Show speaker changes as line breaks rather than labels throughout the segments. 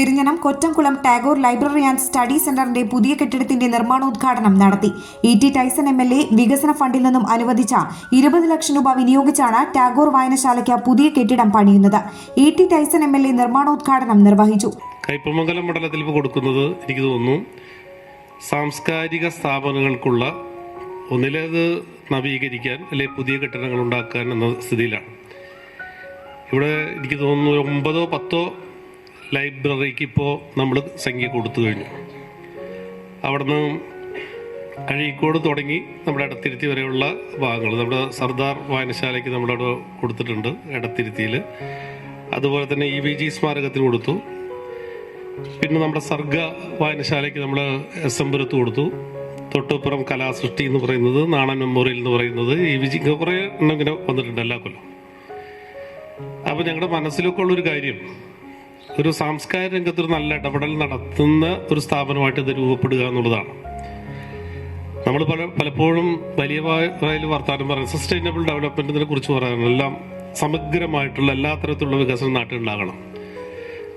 Perinjanam Kottamkulam Tagore library and study സെന്ററിന്റെ പുതിയ കെട്ടിടത്തിന്റെ നിർമ്മാണോദ്ഘാടനം നടത്തി. E. T. Tyson M. L. A വികസന ഫണ്ടിൽ നിന്നും അനുവദിച്ച ഇരുപത് ലക്ഷം രൂപ വിനിയോഗിച്ചാണ് ടാഗോർ വായനശാലയ്ക്ക് പുതിയ കെട്ടിടം പണിയുന്നത്. E. T. Tyson M. L. A നിർമ്മാണോദ്ഘാടനം നിർവഹിച്ചു.
കൈപ്പമംഗലം മണ്ഡലത്തിൽ കൊടുക്കുന്നത് എനിക്ക് തോന്നുന്നു സാംസ്കാരിക സ്ഥാപനങ്ങൾക്കുള്ള ഒന്നിലേത് നവീകരിക്കാൻ അല്ലെ പുതിയ കെട്ടിടങ്ങൾ ഉണ്ടാക്കാൻ എന്ന സ്ഥിതിയിലാണ്. ഇവിടെ എനിക്ക് തോന്നുന്നു ഒമ്പതോ പത്തോ ലൈബ്രറിക്ക് ഇപ്പോൾ നമ്മൾ സംഖ്യ കൊടുത്തു കഴിഞ്ഞു. അവിടുന്ന് അഴീക്കോട് തുടങ്ങി നമ്മുടെ ഇടത്തിരുത്തി വരെയുള്ള ഭാഗങ്ങൾ. നമ്മുടെ സർദാർ വായനശാലയ്ക്ക് നമ്മളവിടെ കൊടുത്തിട്ടുണ്ട് ഇടത്തിരുത്തിയിൽ അതുപോലെ തന്നെ ഇ വി ജി സ്മാരകത്തിന് കൊടുത്തു. പിന്നെ നമ്മുടെ സർഗ വായനശാലയ്ക്ക് നമ്മൾ എസ് എം പുരത്ത് കൊടുത്തു. തൊട്ടുപുറം കലാസൃഷ്ടി എന്ന് പറയുന്നത് നാണൻ മെമ്മോറിയൽ എന്ന് പറയുന്നത് ഇ വി ജി കുറേ എണ്ണം ഇങ്ങനെ വന്നിട്ടുണ്ട് എല്ലാ കൊല്ലം. അപ്പോൾ ഞങ്ങളുടെ മനസ്സിലൊക്കെ ഉള്ളൊരു കാര്യം ഒരു സാംസ്കാരിക രംഗത്ത് ഒരു നല്ല ഇടപെടൽ നടത്തുന്ന ഒരു സ്ഥാപനമായിട്ട് ഇത് രൂപപ്പെടുക എന്നുള്ളതാണ്. നമ്മൾ പല പലപ്പോഴും വലിയ വായിൽ വർത്താനം പറയുന്നത് സസ്റ്റൈനബിൾ ഡെവലപ്മെന്റിനെ കുറിച്ച് പറയാൻ എല്ലാം സമഗ്രമായിട്ടുള്ള എല്ലാ തരത്തിലുള്ള വികസനം നാട്ടിലുണ്ടാകണം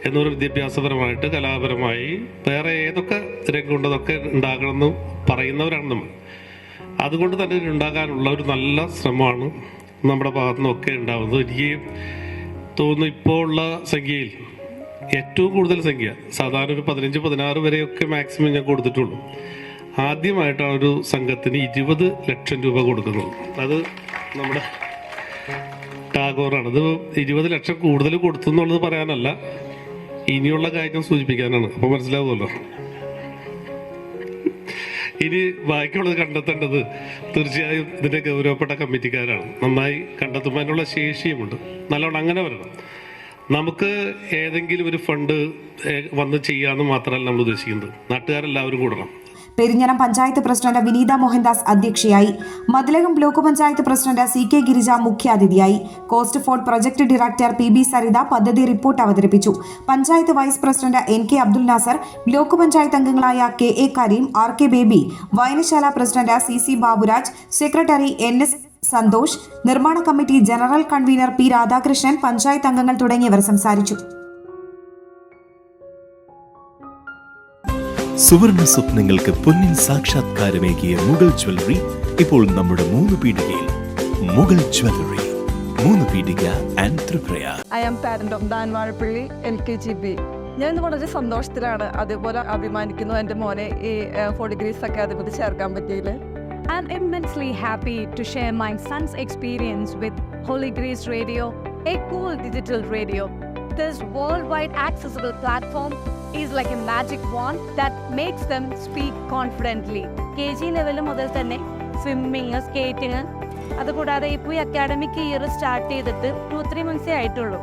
എന്നൊരു വിദ്യാഭ്യാസപരമായിട്ട് കലാപരമായി വേറെ ഏതൊക്കെ രംഗമുണ്ട് അതൊക്കെ ഉണ്ടാകണമെന്ന് പറയുന്നവരാണ് നമ്മൾ. അതുകൊണ്ട് തന്നെ ഉണ്ടാകാനുള്ള ഒരു നല്ല ശ്രമമാണ് നമ്മുടെ ഭാഗത്തുനിന്നൊക്കെ ഉണ്ടാവുന്നത് എനിക്ക് തോന്നുന്നു ഇപ്പോൾ ഉള്ള സംഖ്യയിൽ ഏറ്റവും കൂടുതൽ സംഖ്യ. സാധാരണ ഒരു പതിനഞ്ച് പതിനാറ് വരെയൊക്കെ മാക്സിമം ഞാൻ കൊടുത്തിട്ടുള്ളൂ. ആദ്യമായിട്ടാണ് ഒരു സംഘത്തിന് ഇരുപത് ലക്ഷം രൂപ കൊടുക്കുന്നത്. അത് നമ്മുടെ ടാഗോറാണ്. ഇത് ഇരുപത് ലക്ഷം കൂടുതൽ കൊടുത്തു എന്നുള്ളത് പറയാനല്ല. ഇനിയുള്ള കാര്യം സൂചിപ്പിക്കാനാണ്. അപ്പൊ മനസ്സിലാവുമല്ലോ. ഇനി ബാക്കിയുള്ളത് കണ്ടെത്തേണ്ടത് തീർച്ചയായും ഇതിന്റെ ഗൗരവപ്പെട്ട കമ്മിറ്റിക്കാരാണ്. നന്നായി കണ്ടെത്തുമ്പോൾ അതിനുള്ള ശേഷിയുമുണ്ട്. നല്ലോണം അങ്ങനെ വരണം. നമുക്ക് ഏതെങ്കിലും ഒരു ഫണ്ട് വന്ന് ചെയ്യാമെന്ന് മാത്രമല്ല നമ്മൾ ഉദ്ദേശിക്കുന്നത്. നാട്ടുകാരെല്ലാവരും കൂടണം.
പെരിഞ്ഞനം പഞ്ചായത്ത് പ്രസിഡന്റ് വിനീത മോഹൻദാസ് അധ്യക്ഷയായി. Mathilakam block panchayat president C K Girija മുഖ്യാതിഥിയായി. Coast ford project director P B Saritha പദ്ധതി റിപ്പോർട്ട് അവതരിപ്പിച്ചു. Panchayat vice president N K Abdul Nasar block panchayat അംഗങ്ങളായ K A Kareem R K Baby വായനശാല president C C Baburaj secretary N S Santhosh നിർമ്മാണ committee general convener P Radhakrishnan panchayat അംഗങ്ങൾ തുടങ്ങിയവർ സംസാരിച്ചു.
സുവർണ സ്വപ്നങ്ങൾക്ക് പൊന്നിൻ സാക്ഷാത്കാരമേകിയ മുഗൾ ജ്വല്ലറി ഇപ്പോൾ നമ്മുടെ മൂന്ന് പീടികയിൽ. മുഗൾ ജ്വല്ലറി മൂന്ന് പീടിക and Triprayar
I am parent of Dhan Vazhappally L K G B. ഞാൻ ഇന്ന് വളരെ സന്തോഷത്തിലാണ് അതേപോലെ അഭിമാനിക്കുന്നു എന്റെ മോനെ ഈ ഫോർ ഡിഗ്രീസ് അക്കാദമിയിൽ ചേർക്കാൻ പറ്റിയതിൽ.
I'm immensely happy to share my son's experience with Holy Grace Radio, a cool digital radio. This worldwide accessible platform is like a magic wand that makes them speak confidently. K G level മുതൽ തന്നെ swimming skating അതുകൂടാതെ ഇപ്പോൾ ഈ academic year start ചെയ്തിട്ട് two three മന്ത്സേ ആയിട്ടുള്ളൂ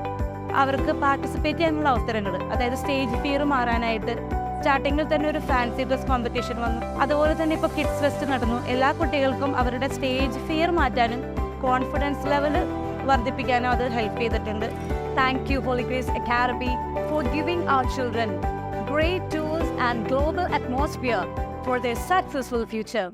അവർക്ക് participate ചെയ്യാനുള്ള അവസരങ്ങൾ അതായത് സ്റ്റേജ് ഫിയർ മാറാനായിട്ട് സ്റ്റാർട്ടിങ്ങിൽ തന്നെ ഒരു ഫാൻസി ഡ്രസ് കോമ്പറ്റീഷൻ വന്നു. അതുപോലെ തന്നെ ഇപ്പോൾ കിഡ്സ് ഫെസ്റ്റ് നടന്നു. എല്ലാ കുട്ടികൾക്കും അവരുടെ സ്റ്റേജ് ഫിയർ മാറ്റാനും കോൺഫിഡൻസ് ലെവൽ വർദ്ധിപ്പിക്കാനും അത് ഹെൽപ്പ് ചെയ്തിട്ടുണ്ട്. Thank you holy grace academy for giving our children great tools and global atmosphere for their successful future